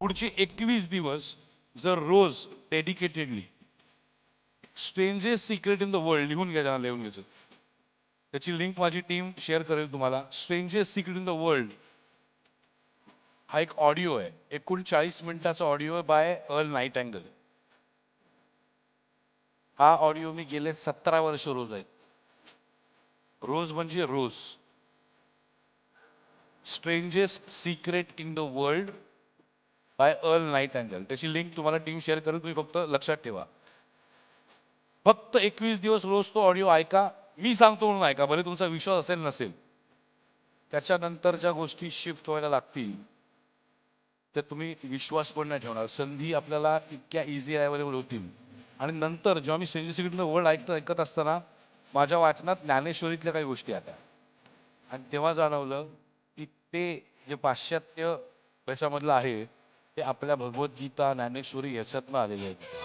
पुढचे एकवीस दिवस जर रोज dedicatedly strangest secret in the world लिहून घ्या लिहून घ्यायचं. त्याची लिंक माझी टीम शेअर करेल तुम्हाला. Strangest secret in the world हा एक ऑडिओ आहे. एकूण चाळीस मिनिटाचा ऑडिओ आहे बाय अर्ल नाईट अँगल हा ऑडिओ मी गेले सतरा वर्ष रोज आहेत रोज म्हणजे रोज. Strangest secret in the world by Earl Nightingale. त्याची लिंक तुम्हाला टीम शेअर करेल तुम्ही फक्त लक्षात ठेवा. फक्त एकवीस दिवस रोज तो ऑडिओ ऐका. मी सांगतो म्हणून ऐका भले तुमचा विश्वास असेल नसेल. त्याच्यानंतर ज्या गोष्टी शिफ्ट व्हायला लागतील. तर तुम्ही विश्वास पण नाही ठेवणार. संधी आपल्याला इतक्या इझी अवेलेबल होतील. आणि नंतर जेव्हा मी स्ट्रेंजर सिक्रेटनं वर्ल्ड ऐकत ऐकत असताना माझ्या वाचनात ज्ञानेश्वरीतल्या काही गोष्टी आल्या. आणि तेव्हा जाणवलं की ते जे पाश्चात्य याच्यामधलं आहे ते आपल्या भगवद्गीता ज्ञानेश्वरी याच्यातनं आलेले आहेत.